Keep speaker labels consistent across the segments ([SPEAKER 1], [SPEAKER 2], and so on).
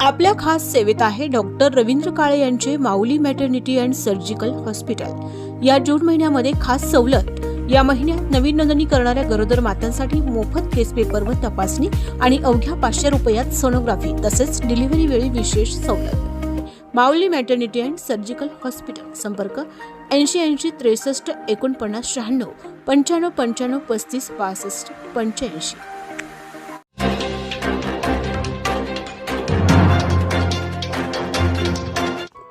[SPEAKER 1] आपल्या खास सेवेत आहे डॉक्टर रवींद्र काळे यांचे Mauli maternity and surgical hospital या जून महिन्यामध्ये खास सवलत या महिन्यात नवीन नोंदणी करणाऱ्या गरोदर मातांसाठी मोफत केस पेपर व तपासणी आणि अवघ्या पाचशे रुपयात सोनोग्राफी तसेच डिलिव्हरी वेळी विशेष सवलत. Mauli maternity and surgical hospital संपर्क ऐंशी ऐंशी त्रेसष्ट एकोणपन्नास शहाण्णव पंच्याण्णव पंच्याण्णव पस्तीस पासष्ट पंच्याऐंशी.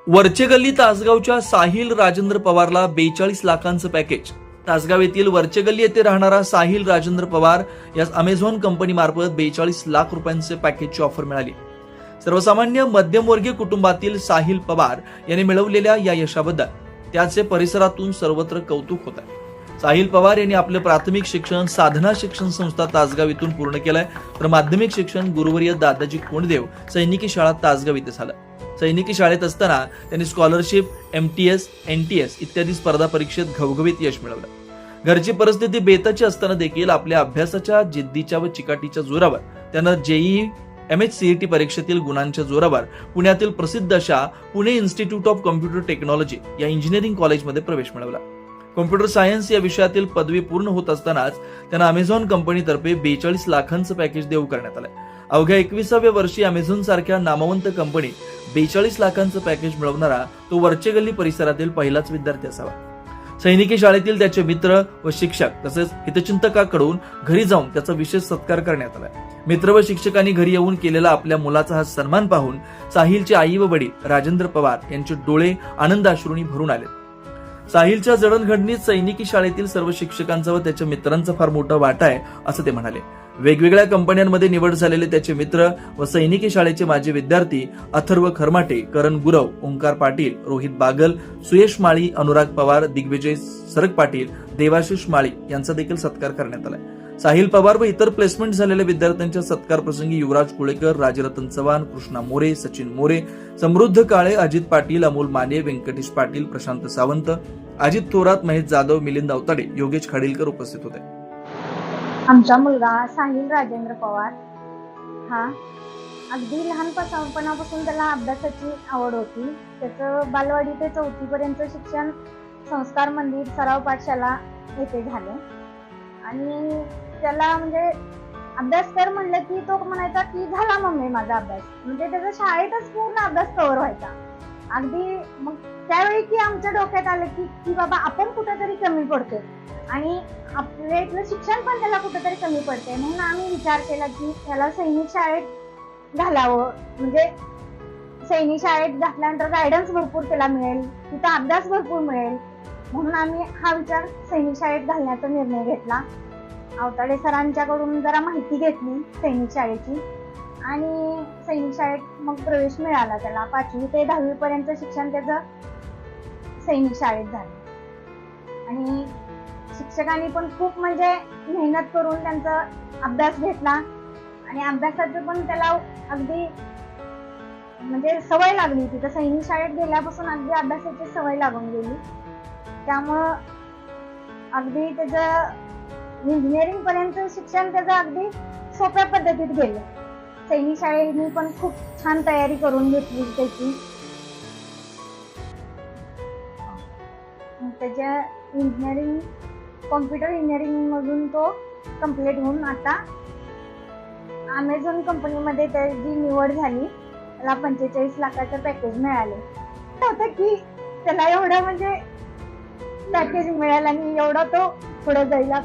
[SPEAKER 2] वरचे गल्ली तासगावच्या साहिल राजेंद्र पवारला बेचाळीस लाखांचं पॅकेज. तासगाव येथील वरचे गल्ली येथे राहणारा साहिल राजेंद्र पवार यास अमेझॉन कंपनी मार्फत बेचाळीस लाख रुपयांचे पॅकेजची ऑफर मिळाली. सर्वसामान्य मध्यमवर्गीय कुटुंबातील साहिल पवार यांनी मिळवलेल्या या यशाबद्दल त्याचे परिसरातून सर्वत्र कौतुक होत आहे. साहिल पवार यांनी आपले प्राथमिक शिक्षण साधना शिक्षण संस्था तासगाव इथून पूर्ण केलंय. तर माध्यमिक शिक्षण गुरुवर्य दादाजी कोंडदेव सैनिकी शाळा तासगाव इथे झालं. सैनिकी शाळेत असताना त्यांनी scholarship M T S N T S इत्यादी स्पर्धा परीक्षेत घवघवीत यश मिळवलं. घरची परिस्थिती बेताची असताना देखील आपल्या अभ्यासाच्या जिद्दीच्या व चिकाटीच्या जोरावर त्यानं जेईई एम एच सीईटी परीक्षेतील गुणांच्या जोरावर पुण्यातील प्रसिद्ध अशा Pune institute of computer technology या इंजिनिअरिंग कॉलेजमध्ये प्रवेश मिळवला. कॉम्प्युटर सायन्स या विषयातील पदवी पूर्ण होत असतानाच त्यांना अमेझॉन कंपनीतर्फे बेचाळीस लाखांचं पॅकेज देऊ करण्यात आलंय. अवघ्या एकविसाव्या वर्षी अमेझॉन सारख्या नामवंत कंपनीत बेचाळीस लाखांचं पॅकेज मिळवणारा तो वरचे गल्ली परिसरातील पहिलाच विद्यार्थी असावा. सैनिकी शाळेतील त्याचे मित्र व शिक्षक तसेच हितचिंतकाकडून घरी जाऊन त्याचा विशेष सत्कार करण्यात आला मित्र व शिक्षकांनी घरी येऊन केलेला आपल्या मुलाचा हा सन्मान पाहून साहिलचे आई व वडील राजेंद्र पवार यांचे डोळे आनंदाश्रूंनी भरून आले साहिलच्या जडणघडणीत सैनिकी शाळेतील सर्व शिक्षकांचा व त्याच्या मित्रांचा फार मोठा वाटा आहे असं ते म्हणाले. वेगवेगळ्या कंपन्यांमध्ये निवड झालेले त्याचे मित्र व सैनिकी शाळेचे माजी विद्यार्थी अथर्व खरमाटे करण गुरव ओंकार पाटील रोहित बागल सुयश माळी अनुराग पवार दिग्विजय सरग पाटील देवाशिष माळी यांचा देखील सत्कार करण्यात आलाय. साहिल पवार व इतर प्लेसमेंट झालेल्या विद्यार्थ्यांच्या सत्कार प्रसंगी युवराज कुळेकर राजरतन चव्हाण कृष्णा मोरे सचिन मोरे समृद्ध काळे अजित पाटील अमोल माने व्यंकटेश पाटील प्रशांत सावंत अजित थोरात महेश जाधव मिलिंद अवताडे योगेश खाडीलकर उपस्थित होते.
[SPEAKER 3] आमचा मुलगा साहिल राजेंद्र पवार. हा अगदी लहानपणापासून त्याला अभ्यासाची आवड होती. त्याचं बालवाडी ते चौथीपर्यंत शिक्षण संस्कार मंदिर सराव पाठशाला येथे झाले. आणि त्याला म्हणजे अभ्यास कर म्हणलं की तो म्हणायचा की झाला मम्मी माझा अभ्यास. म्हणजे त्याचा शाळेतच पूर्ण अभ्यास कव्हर व्हायचा. अगदी मग त्यावेळी की आमच्या डोक्यात आलं की की बाबा आपण कुठेतरी कमी पडतोय. आणि आपल्या इथलं शिक्षण पण त्याला कुठेतरी कमी पडते म्हणून आम्ही विचार केला की त्याला सैनिक शाळेत घालावं. म्हणजे सैनिक शाळेत घातल्यानंतर गायडन्स भरपूर त्याला मिळेल. तिथं अभ्यास भरपूर मिळेल. म्हणून आम्ही हा विचार सैनिक शाळेत घालण्याचा निर्णय घेतला. अवताडे सरांच्याकडून जरा माहिती घेतली सैनिक शाळेची. आणि सैनिक शाळेत मग प्रवेश मिळाला त्याला. पाचवी ते दहावी पर्यंत शिक्षण त्याचं सैनिक शाळेत झालं. आणि शिक्षकांनी पण खूप म्हणजे मेहनत करून त्यांचा अभ्यास घेतला. आणि अभ्यासाचं पण त्याला अगदी म्हणजे सवय लागली तिथं सैनिक शाळेत गेल्यापासून अगदी अभ्यासाची सवय लागून गेली. त्यामुळं अगदी त्याचं इंजिनिअरिंग पर्यंत शिक्षण त्याचं अगदी सोप्या पद्धतीत गेलं. सैनिक शाळेने पण खूप छान तयारी करून घेतली त्याची. त्याच्या इंजिनिअरिंग कॉम्प्युटर इंजिनिअरिंग मधून तो कंप्लीट होऊन आता अमेझॉन कंपनीमध्ये त्याची निवड झाली. त्याला पंचेचाळीस लाखाचं पॅकेज मिळाले. होतं की त्याला एवढं म्हणजे पॅकेज मिळालं आणि एवढा तो पुढे
[SPEAKER 4] जायला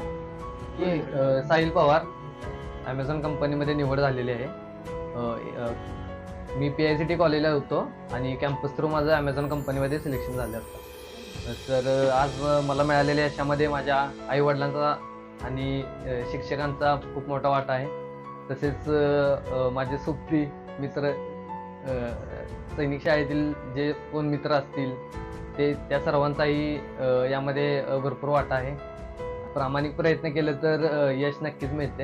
[SPEAKER 4] साहिल पवार ॲमेझॉन कंपनीमध्ये निवड झालेली आहे. मी पी आय सी टी कॉलेजला होतो आणि कॅम्पस थ्रू माझं ॲमेझॉन कंपनीमध्ये सिलेक्शन झालं होतं. तर आज मला मिळालेल्या यशामध्ये माझ्या आईवडिलांचा आणि शिक्षकांचा खूप मोठा वाटा आहे. तसेच माझे सुप्ती मित्र सैनिक शाळेतील जे कोण मित्र असतील ते त्या सर्वांचाही यामध्ये भरपूर वाटा आहे. प्रामाणिक प्रयत्न केले तर यश नक्कीच मिळते.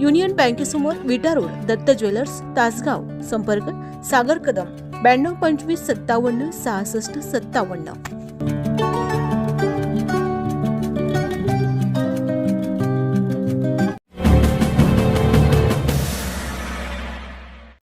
[SPEAKER 1] युनियन बँकेसमोर विटा रोड दत्त ज्वेलर्स तासगाव संपर्क सागर कदम ब्याण्णव पंचवीस सत्तावन्न सहासष्ट सत्तावन्न.